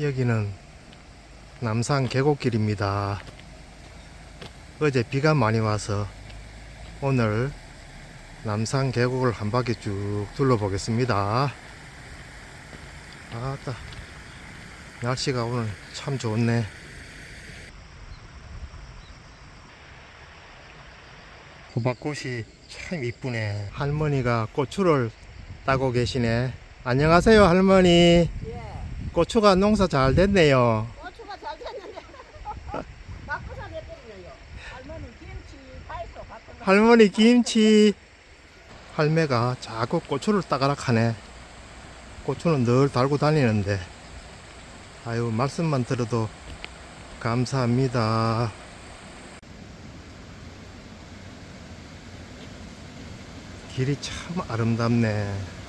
여기는 남산 계곡길입니다. 어제 비가 많이 와서 오늘 남산 계곡을 한 바퀴 쭉 둘러보겠습니다. 아따, 날씨가 오늘 참 좋네. 호박꽃이 참 이쁘네. 할머니가 고추를 따고 계시네. 안녕하세요, 할머니. 예. 고추가 농사 잘 됐네요. 고추가 잘 됐는데 바꾸사 내버리네요. 할머니 김치 바꾸사. 할머니 김치. 할매가 자꾸 고추를 따가라 하네. 고추는 늘 달고 다니는데. 아유, 말씀만 들어도 감사합니다. 길이 참 아름답네.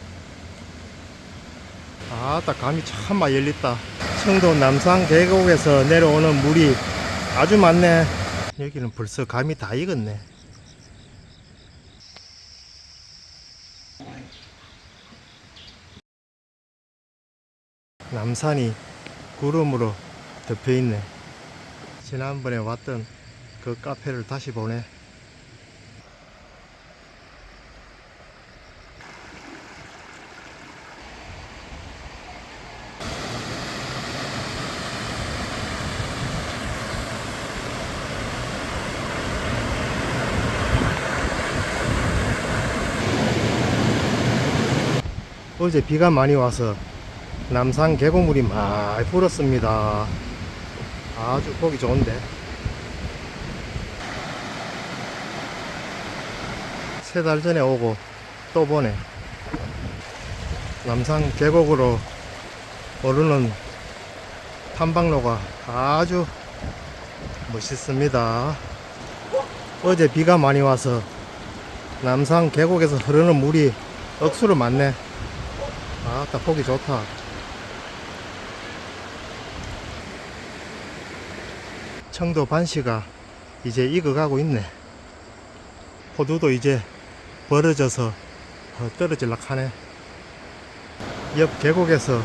아따, 감이 참 열렸다. 청도 남산 계곡에서 내려오는 물이 아주 많네. 여기는 벌써 감이 다 익었네. 남산이 구름으로 덮여 있네. 지난번에 왔던 그 카페를 다시 보네. 어제 비가 많이 와서 남산 계곡물이 많이 불었습니다. 아주 보기 좋은데. 세 달 전에 오고 또 보네. 남산 계곡으로 오르는 탐방로가 아주 멋있습니다. 어제 비가 많이 와서 남산 계곡에서 흐르는 물이 억수로 많네. 아따 보기 좋다. 청도 반시가 이제 익어가고 있네. 호두도 이제 벌어져서 어, 떨어질락 하네. 옆 계곡에서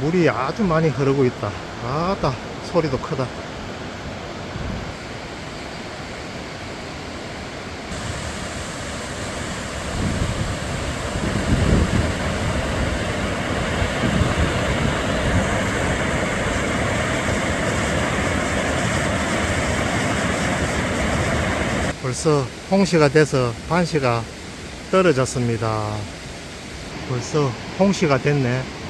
물이 아주 많이 흐르고 있다. 아따 소리도 크다 벌써 홍시가 돼서 반시가 떨어졌습니다. 벌써 홍시가 됐네.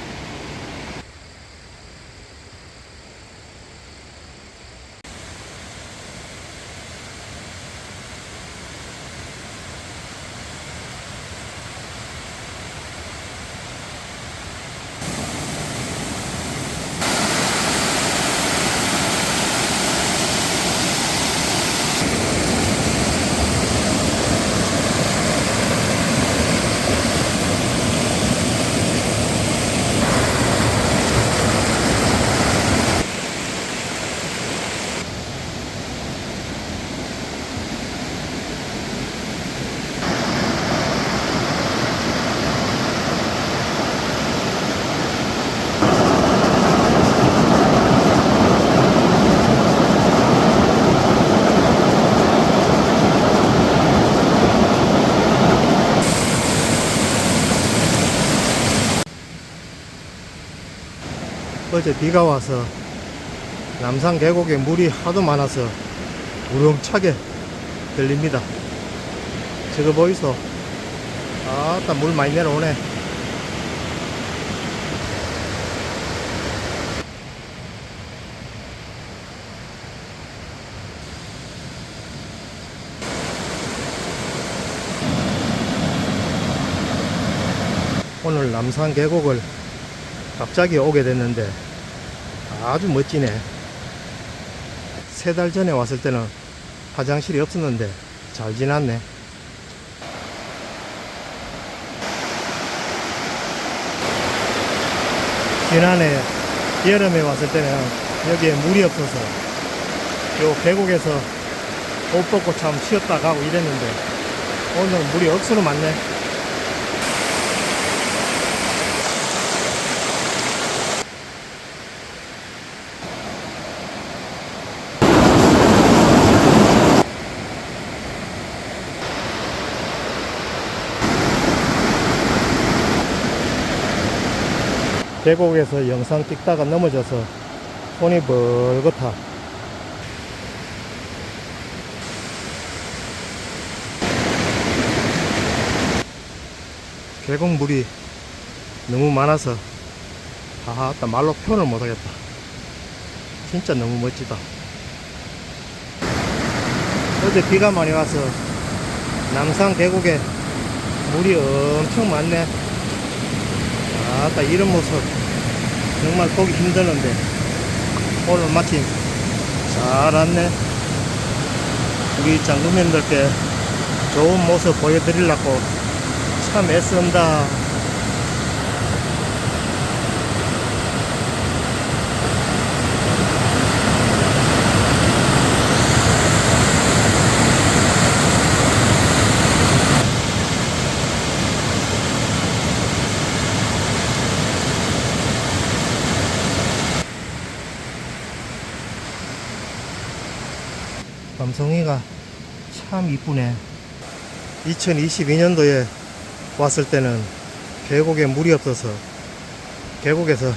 어제 비가 와서 남산 계곡에 물이 하도 많아서 우렁차게 들립니다. 저거 보이소? 아따 물 많이 내려오네. 오늘 남산 계곡을 갑자기 오게 됐는데 아주 멋지네. 세 달 전에 왔을 때는 화장실이 없었는데 잘 지났네. 지난해 여름에 왔을 때는 여기에 물이 없어서 요 계곡에서 옷 벗고 참 쉬었다 가고 이랬는데 오늘 물이 억수로 많네. 계곡에서 영상 찍다가 넘어져서 손이 벌겋다. 계곡 물이 너무 많아서 아, 나 말로 표현을 못하겠다. 진짜 너무 멋지다. 어제 비가 많이 와서 남산 계곡에 물이 엄청 많네. 아따 이런 모습 정말 보기 힘드는데 오늘 마침 잘 왔네. 우리 장구면들께 좋은 모습 보여드리려고 참 애쓴다. 밤송이가 참 이쁘네. 2022년도에 왔을 때는 계곡에 물이 없어서 계곡에서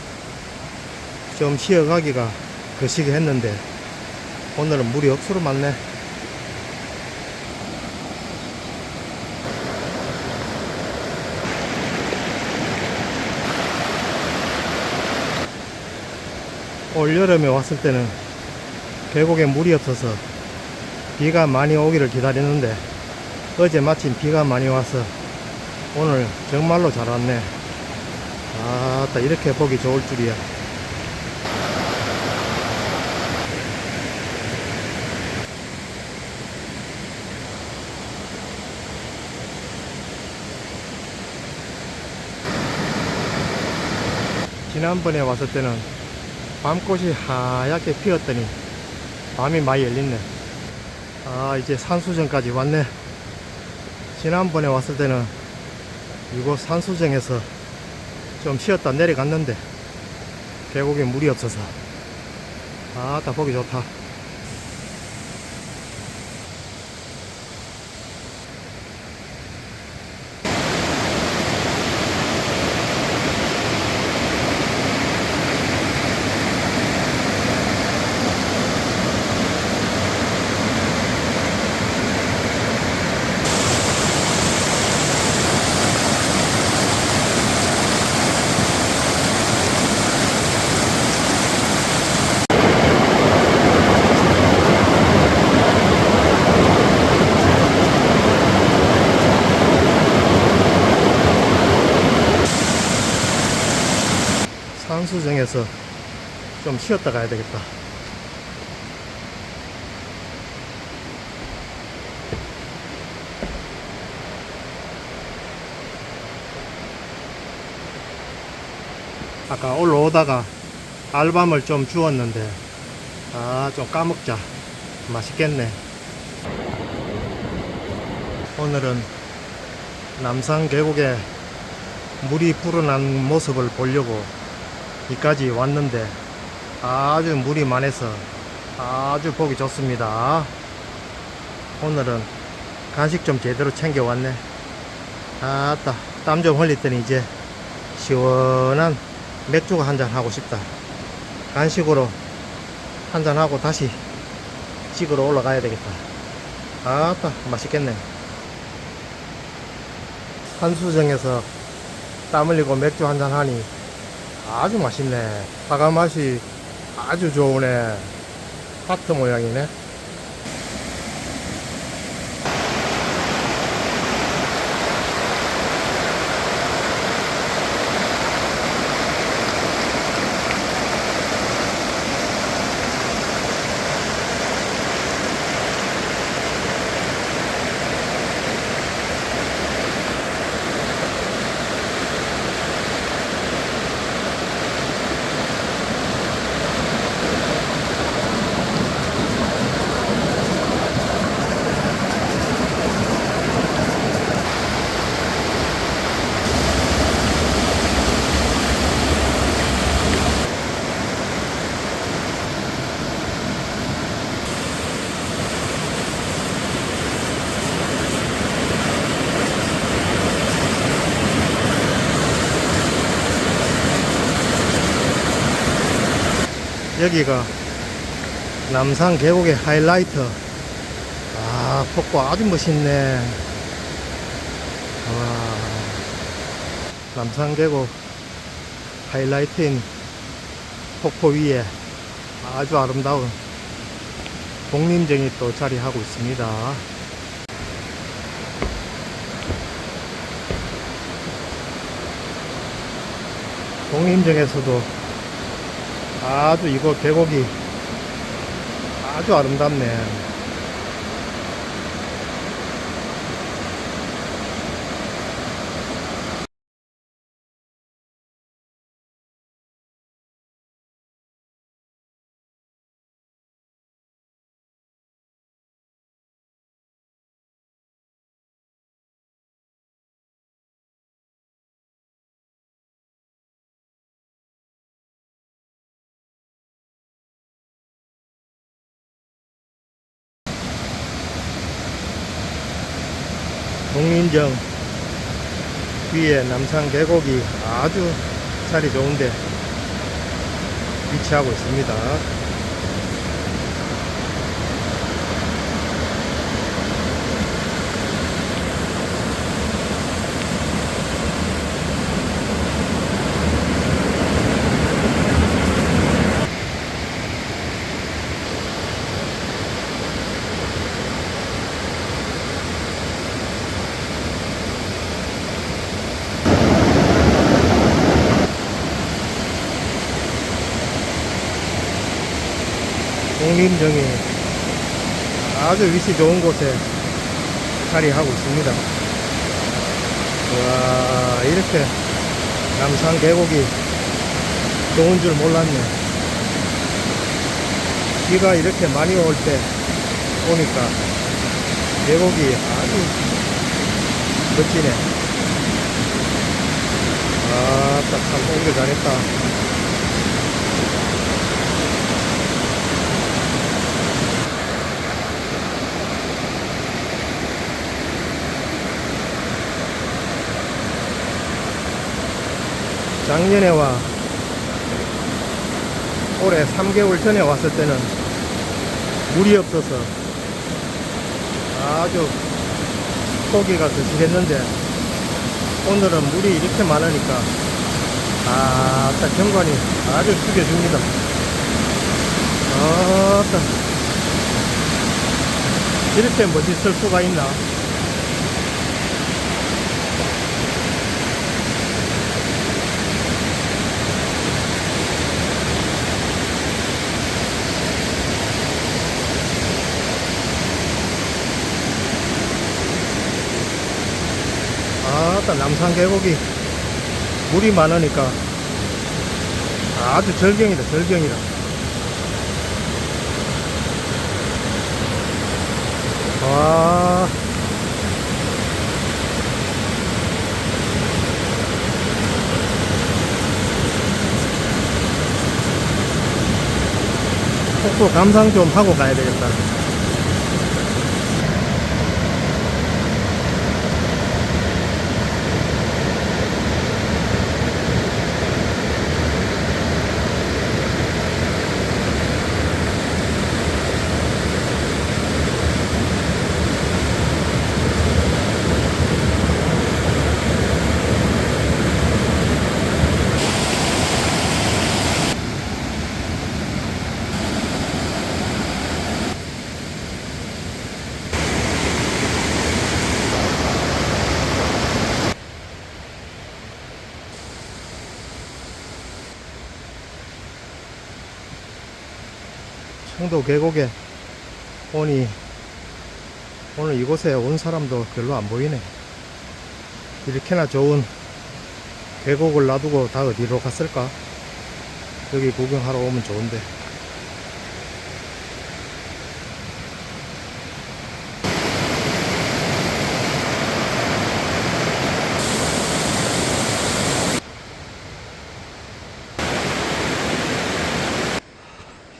좀 쉬어가기가 거시기 했는데 오늘은 물이 억수로 많네. 올 여름에 왔을 때는 계곡에 물이 없어서 비가 많이 오기를 기다렸는데 어제 마침 비가 많이 와서 오늘 정말로 잘 왔네. 아따 이렇게 보기 좋을 줄이야. 지난번에 왔을 때는 밤꽃이 하얗게 피었더니 밤이 많이 열렸네. 아 이제 산수정까지 왔네. 지난번에 왔을 때는 이곳 산수정에서 좀 쉬었다 내려갔는데 계곡에 물이 없어서. 아따 보기 좋다 산수정에서 좀 쉬었다 가야 되겠다. 아까 올라오다가 알밤을 좀 주웠는데 아 좀 까먹자. 맛있겠네. 오늘은 남산 계곡에 물이 불어난 모습을 보려고 여기까지 왔는데 아주 물이 많아서 아주 보기 좋습니다. 오늘은 간식 좀 제대로 챙겨 왔네. 아따 땀 좀 흘렸더니 이제 시원한 맥주가 한잔 하고 싶다. 간식으로 한잔 하고 다시 찍으러 올라가야 되겠다. 아따 맛있겠네. 한수정에서 땀 흘리고 맥주 한잔 하니 아주 맛있네. 사과 맛이 아주 좋으네. 하트 모양이네 여기가 남산 계곡의 하이라이트. 아, 폭포 아주 멋있네. 와, 남산 계곡 하이라이트인 폭포 위에 아주 아름다운 독림정이 또 자리하고 있습니다. 독림정에서도 아주 이곳 계곡이 아주 아름답네. 독림정 위에 남산 계곡이 아주 자리 좋은데 위치하고 있습니다. 독림정이 아주 위치 좋은 곳에 자리하고 있습니다. 와, 이렇게 남산 계곡이 좋은 줄 몰랐네. 비가 이렇게 많이 올때 보니까 계곡이 아주 멋지네. 아, 딱참 오길 잘했다. 작년에 와 올해 3개월 전에 왔을 때는 물이 없어서 아주 고기가 드시겠는데 오늘은 물이 이렇게 많으니까 아딱 경관이 아주 죽여줍니다. 아따. 이렇게 멋있을 수가 있나 아따 남산 계곡이 물이 많으니까 아주 절경이다 절경이다 와 폭포 감상 좀 하고 가야 되겠다 청도 계곡에 오니 오늘 이곳에 온 사람도 별로 안 보이네. 이렇게나 좋은 계곡을 놔두고 다 어디로 갔을까? 여기 구경하러 오면 좋은데.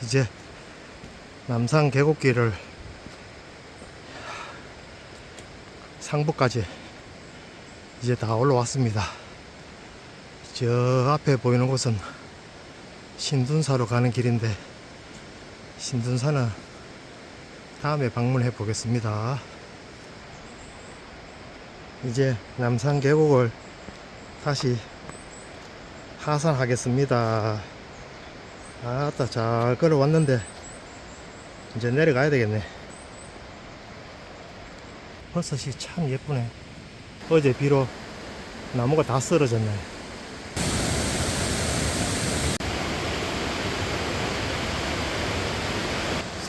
이제 남산 계곡길을 상부까지 이제 다 올라왔습니다. 저 앞에 보이는 곳은 신둔사로 가는 길인데 신둔산은 다음에 방문해 보겠습니다. 이제 남산 계곡을 다시 하산하겠습니다. 아따 잘 걸어왔는데 이제 내려가야 되겠네. 버섯이 참 예쁘네. 어제 비로 나무가 다 쓰러졌네.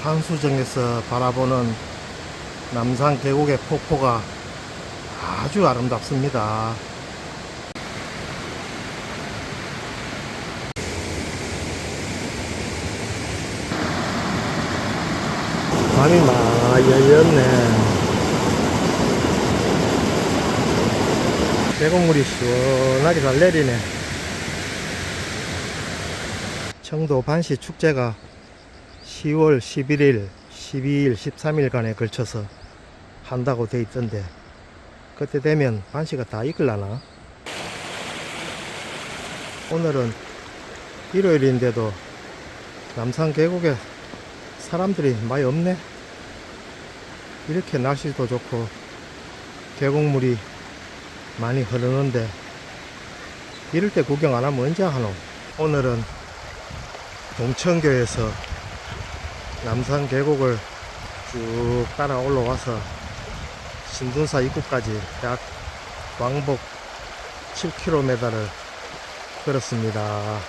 산수정에서 바라보는 남산 계곡의 폭포가 아주 아름답습니다. 밤이 많이 열렸네. 계곡물이 시원하게 잘 내리네. 청도 반시 축제가 10월 11일, 12일, 13일간에 걸쳐서 한다고 돼 있던데 그때 되면 반시가 다 이끌라나? 오늘은 일요일인데도 남산 계곡에 사람들이 많이 없네. 이렇게 날씨도 좋고 계곡물이 많이 흐르는데 이럴 때 구경 안 하면 언제 하노? 오늘은 동천교에서 남산 계곡을 쭉 따라 올라와서 신둔사 입구까지 약 왕복 7km를 걸었습니다.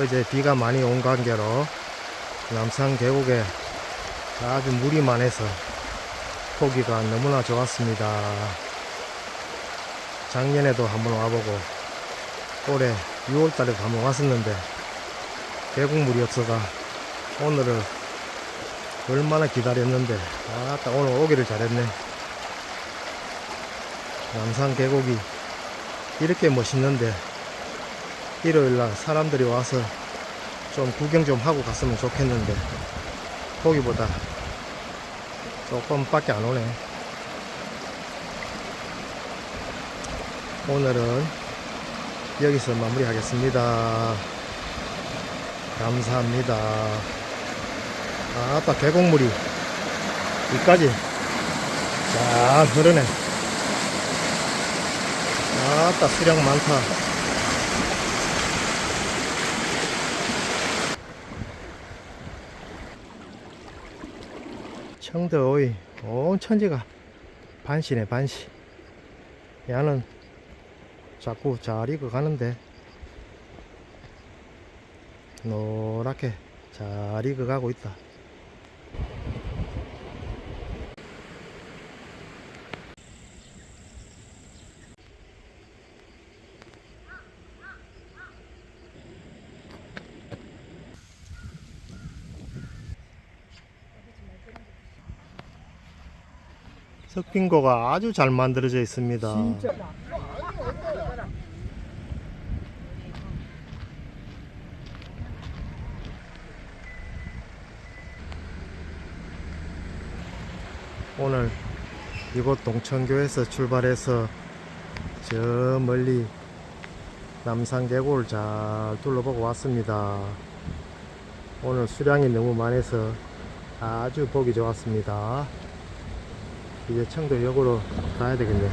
어제 비가 많이 온 관계로 남산 계곡에 아주 물이 많아서 보기가 너무나 좋았습니다. 작년에도 한번 와보고 올해 6월달에 한번 왔었는데 계곡물이 없어가 오늘을 얼마나 기다렸는데 아따 오늘 오기를 잘했네 남산 계곡이 이렇게 멋있는데 일요일날 사람들이 와서 좀 구경 좀 하고 갔으면 좋겠는데 거기보다 조금밖에 안 오네. 오늘은 여기서 마무리하겠습니다. 감사합니다. 아따 계곡물이 이까지. 잘 흐르네. 아따 수량 많다 청도의 온 천지가 반시네 반시. 야는 자꾸 잘 익어가는데 노랗게 잘 익어가고 있다 석빙고가 아주 잘 만들어져 있습니다. 오늘 이곳 동천교에서 출발해서 저 멀리 남산계곡을 잘 둘러보고 왔습니다. 오늘 수량이 너무 많아서 아주 보기 좋았습니다. 이제 청도역으로 가야 되겠네.